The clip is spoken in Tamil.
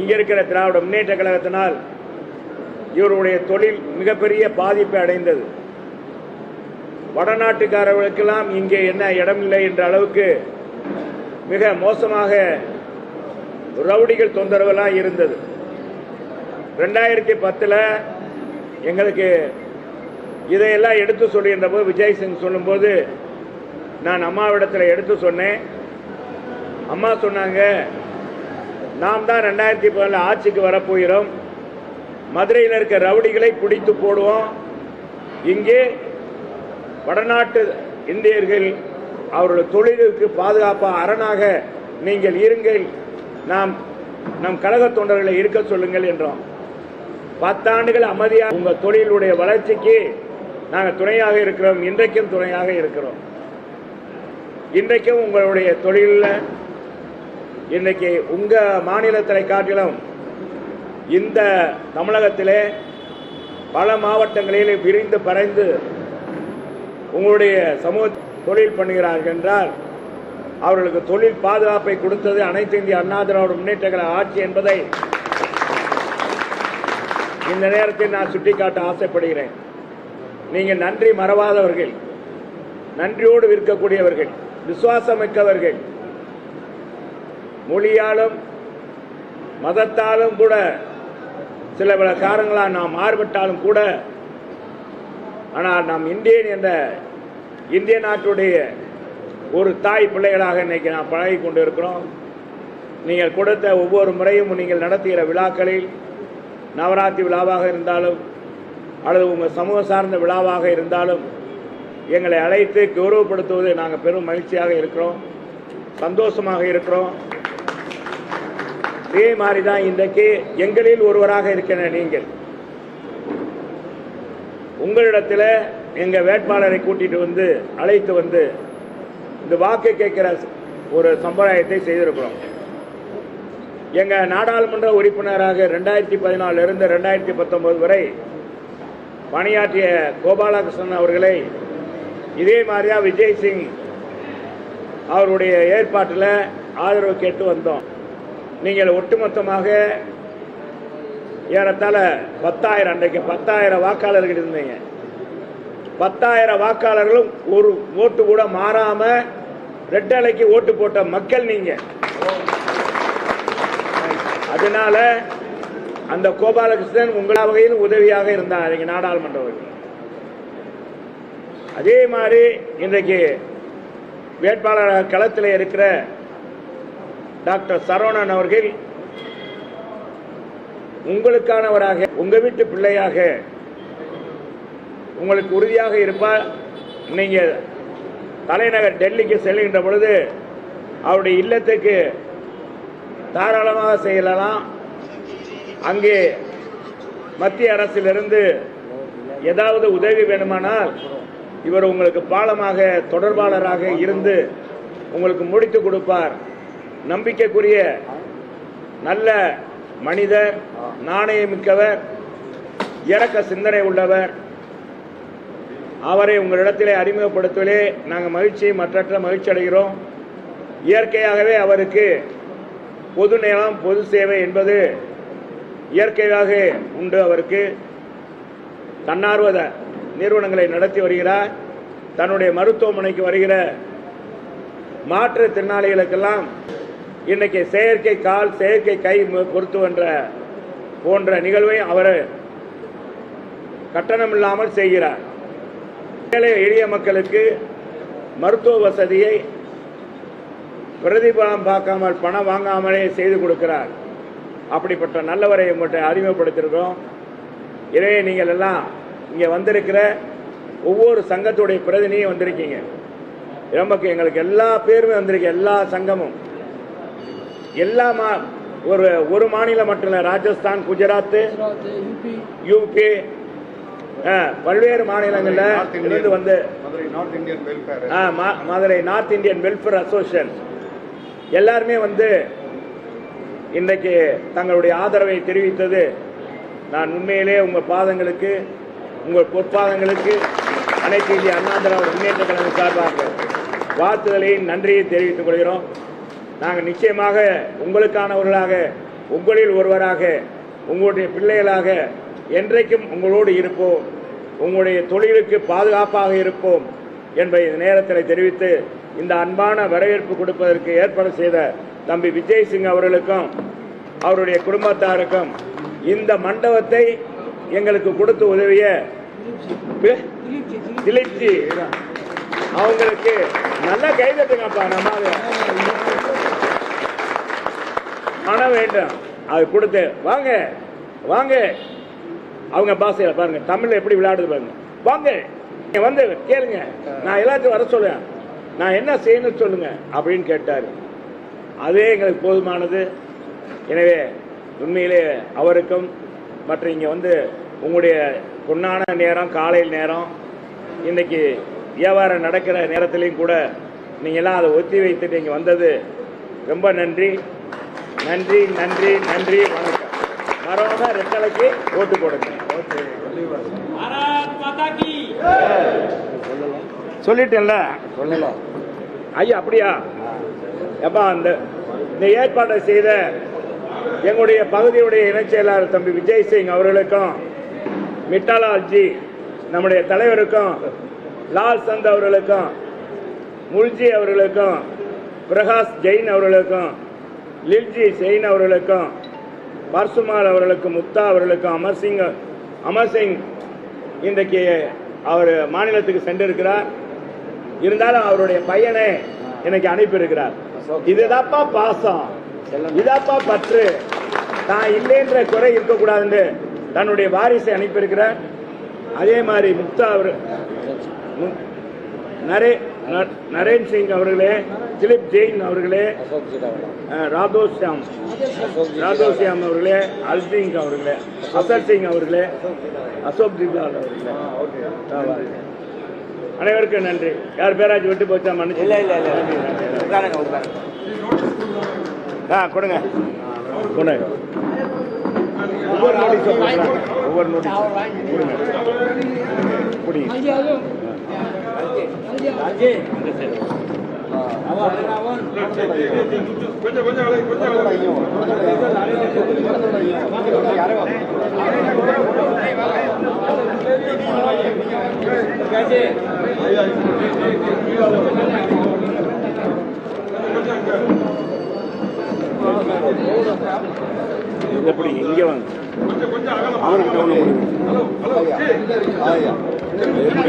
இங்கே இருக்கிற திராவிட முன்னேற்ற கழகத்தினால் இவருடைய தொழில் மிகப்பெரிய பாதிப்பை அடைந்தது. வடநாட்டுக்காரர்களுக்கெல்லாம் இங்கே என்ன இடமில்லை என்ற அளவுக்கு மிக மோசமாக ரவுடிகள் தொந்தரவெல்லாம் இருந்தது. ரெண்டாயிரத்தி பத்தில் எங்களுக்கு இதையெல்லாம் எடுத்து சொல்லியிருந்த போது விஜய் சிங் சொல்லும்போது நான் அம்மாவிடத்தில் எடுத்து சொன்னேன். அம்மா சொன்னாங்க நாம் தான் ரெண்டாயிரத்தி பதினில் ஆட்சிக்கு வரப்போகிறோம். மதுரையில் இருக்க ரவுடிகளை பிடித்து போடுவோம். இங்கே வடநாட்டு இந்தியர்கள் அவருடைய தொழிலுக்கு பாதுகாப்பாக அரணாக நீங்கள் இருங்கள். நாம் நம் கழக தொண்டர்களை இருக்க சொல்லுங்கள் என்றோம். பத்தாண்டுகள் அமைதியாக உங்கள் தொழிலுடைய வளர்ச்சிக்கு நாங்கள் துணையாக இருக்கிறோம். இன்றைக்கும் துணையாக இருக்கிறோம். இன்றைக்கும் உங்களுடைய தொழிலில் இன்னைக்கு உங்க மாநிலத்தை காட்டிலும் இந்த தமிழகத்திலே பல மாவட்டங்களில் விரிந்து பறைந்து உங்களுடைய சமூக தொழில் பண்ணுகிறார்கள் என்றால் அவர்களுக்கு தொழில் பாதுகாப்பை கொடுத்தது அனைத்து இந்திய அண்ணா திராவிட முன்னேற்றங்கள ஆட்சி என்பதை இந்த நேரத்தில் நான் சுட்டிக்காட்ட ஆசைப்படுகிறேன். நீங்கள் நன்றி மறவாதவர்கள் நன்றியோடு விற்கக்கூடியவர்கள் விசுவாசமிக்கவர்கள் மொழியாலும் மதத்தாலும் கூட சில பல காரணங்களால் நாம் மாறுபட்டாலும் கூட ஆனால் நாம் இந்தியன் என்ற இந்திய நாட்டுடைய ஒரு தாய் பிள்ளைகளாக இன்னைக்கு நாம் பழகி கொண்டு இருக்கிறோம் நீங்கள் கொடுத்த ஒவ்வொரு முறையும் நீங்கள் நடத்துகிற விழாக்களில் நவராத்திரி விழாவாக இருந்தாலும் அல்லது உங்கள் சமூக சார்ந்த விழாவாக இருந்தாலும் எங்களை அழைத்து கௌரவப்படுத்துவது நாங்கள் பெரும் மகிழ்ச்சியாக இருக்கிறோம் சந்தோஷமாக இருக்கிறோம். இதே மாதிரி தான் இன்றைக்கு எங்களில் ஒருவராக இருக்கிற நீங்கள். உங்களிடத்தில் எங்கள் வேட்பாளரை கூட்டிட்டு வந்து அழைத்து வந்து இந்த வாக்கு கேட்கிற ஒரு சம்பிரதாயத்தை செய்திருக்கிறோம். எங்கள் நாடாளுமன்ற உறுப்பினராக ரெண்டாயிரத்தி பதினாலிருந்து ரெண்டாயிரத்தி பத்தொன்பது வரை பணியாற்றிய கோபாலகிருஷ்ணன் அவர்களை இதே மாதிரியா விஜய் சிங் அவருடைய ஏற்பாட்டில் ஆதரவு கேட்டு வந்தோம். நீங்கள் ஒட்டுமொத்தமாக ஏறத்தாழ பத்தாயிரம் அன்றைக்கு பத்தாயிரம் வாக்காளர்கள் இருந்தீங்க. பத்தாயிரம் வாக்காளர்களும் ஒரு ஓட்டு கூட மாறாம ரெட்டலைக்கு ஓட்டு போட்ட மக்கள் நீங்க. அதனால அந்த கோபாலகிருஷ்ணன் உங்களா வகையில் உதவியாக இருந்தார் இங்க நாடாளுமன்ற அதே மாதிரி இன்றைக்கு வேட்பாளர் களத்தில் இருக்கிற டாக்டர் சரவணன் அவர்கள் உங்களுக்கானவராக உங்க வீட்டு பிள்ளையாக உங்களுக்கு உறுதியாக இருப்பார். நீங்க தலைநகர் டெல்லிக்கு செல்கின்ற பொழுது அவருடைய இல்லத்துக்கு தாராளமாக செய்யலாம் அங்கே மத்திய அரசிலிருந்து ஏதாவது உதவி வேணுமானால் இவர் உங்களுக்கு பாலமாக தொடர்பாளராக இருந்து உங்களுக்கு முடித்து கொடுப்பார். நம்பிக்கைக்குரிய நல்ல மனிதர் நாணயமிக்கவர் இறக்க சிந்தனை உள்ளவர். அவரை உங்களிடத்திலே அறிமுகப்படுத்துவதிலே நாங்கள் மகிழ்ச்சி மற்றற்ற மகிழ்ச்சி அடைகிறோம். இயற்கையாகவே அவருக்கு பொது நிலம் பொது சேவை என்பது இயற்கையாக உண்டு அவருக்கு. தன்னார்வ நிறுவனங்களை நடத்தி வருகிறார். தன்னுடைய மருத்துவமனைக்கு வருகிற மாற்றுத்திறனாளிகளுக்கெல்லாம் இன்னைக்கு செயற்கை கால் செயற்கை கை மு- பொருத்துவன்ற போன்ற நிகழ்வை அவர் கட்டணம் இல்லாமல் செய்கிறார். ஏழை எளிய மக்களுக்கு மருத்துவ வசதியை பிரதிபலம் பார்க்காமல் பணம் வாங்காமலே செய்து கொடுக்கிறார். அப்படிப்பட்ட நல்லவரை உங்கள்கிட்ட அறிமுகப்படுத்தியிருக்கிறோம் எனவே நீங்கள் எல்லாம் இங்கே வந்திருக்கிற ஒவ்வொரு சங்கத்துடைய பிரதிநிதியும் வந்திருக்கீங்க. நமக்கு எங்களுக்கு எல்லா பேருமே வந்திருக்கு எல்லா சங்கமும். எல்லா மா ஒரு ஒரு மாநிலம் மட்டும் இல்லை ராஜஸ்தான் குஜராத் யூபி பல்வேறு மாநிலங்களில் இருந்து வந்து மதுரை நார்த் இந்தியன் வெல்ஃபேர் ஆ, ம- Madurai north Indian welfare association எல்லாருமே வந்து இன்றைக்கு தங்களுடைய ஆதரவை தெரிவித்தது. நான் உண்மையிலே உங்கள் பாதங்களுக்கு உங்கள் பொற்பாதங்களுக்கு அனைத்து இந்திய அண்ணா திராவிட முன்னேற்ற கழகம் சார்பாக வாழ்த்துதலையும் நன்றியை தெரிவித்துக் கொள்கிறோம். நாங்கள் நிச்சயமாக உங்களுக்கானவர்களாக உங்களில் ஒருவராக உங்களுடைய பிள்ளைகளாக என்றைக்கும் உங்களோடு இருப்போம். உங்களுடைய தொழிலுக்கு பாதுகாப்பாக இருப்போம் என்பதை இந்த நேரத்தில் தெரிவித்து இந்த அன்பான வரவேற்பு கொடுப்பதற்கு ஏற்பாடு செய்த தம்பி விஜய் சிங் அவர்களுக்கும் அவருடைய குடும்பத்தாருக்கும் இந்த மண்டபத்தை எங்களுக்கு கொடுத்து உதவிய திலீப்ஜி அவங்களுக்கு நல்லா கைதட்டுங்கப்பா நம்ம பணம் வேண்டும். அது கொடுத்து வாங்க வாங்க. அவங்க பாஷையில பாருங்க தமிழில் எப்படி விளையாடுது பாருங்க. வாங்க நீங்கள் வந்து கேளுங்க. நான் எல்லாத்தையும் வர சொல்லுவேன் நான் என்ன செய்யணும்னு சொல்லுங்க அப்படின்னு கேட்டார். அதே எங்களுக்கு போதுமானது. எனவே உண்மையிலே அவருக்கும் மற்றும் இங்கே வந்து உங்களுடைய பொன்னான நேரம் காலையில் நேரம் இன்னைக்கு வியாபாரம் நடக்கிற நேரத்திலையும் கூட நீங்கள்லாம் அதை ஒத்தி வைத்துட்டு இங்கே வந்தது ரொம்ப நன்றி. நன்றி நன்றி நன்றி வணக்கம். மறவாம ரெட்டலைக்கு ஓட்டு போடுங்க. சொல்லிட்டேன்ல? சொல்லல ஐயா அப்படியா? எப்பா அந்த இந்த ஏற்பாடை செய்த எங்களுடைய பகுதியுடைய இணைச் செயலாளர் தம்பி விஜய் சிங் அவர்களுக்கும் மிட்டாலால்ஜி நம்முடைய தலைவருக்கும் லால் சந்த் அவர்களுக்கும் முல்ஜி அவர்களுக்கும் பிரகாஷ் ஜெயின் அவர்களுக்கும் லில்ஜி செயின் அவர்களுக்கும் பர்சுமால் அவர்களுக்கும் முக்தா அவர்களுக்கும் அமர் சிங் அமர் சிங் இன்றைக்கு அவர் மாநிலத்துக்கு சென்றிருக்கிறார். இருந்தாலும் அவருடைய பையனை எனக்கு அனுப்பியிருக்கிறார். இதுதாப்பா பாசம். இதாப்பா பற்று. தான் இல்லைன்ற குறை இருக்கக்கூடாதுன்னு தன்னுடைய வாரிசை அனுப்பியிருக்கிறார். அதே மாதிரி முக்தா அவர் நரே நரேன் சிங் அவர்களே திலீப் ஜெயின் அவர்களே அஹ், ராதோ ஷியாம் ராதோ ஷியாம் அவர்களே அல்சிங் அவர்களே அசர் சிங் அவர்களே அசோக் ஜிப்லால் அவர்களே. அனைவருக்கும் நன்றி. யார் பேராச்சும் விட்டு போச்சா? மன்னிச்சு. இல்ல இல்ல இல்ல. ஆ கொடுங்க. கொடுங்க. ஒவ்வொரு நோட்டீஸ் ஒவ்வொரு நோட்டீஸ் கொடுங்க. குடிங்க இதை பிடிங்க இங்கே வாங்க அவனுக்கு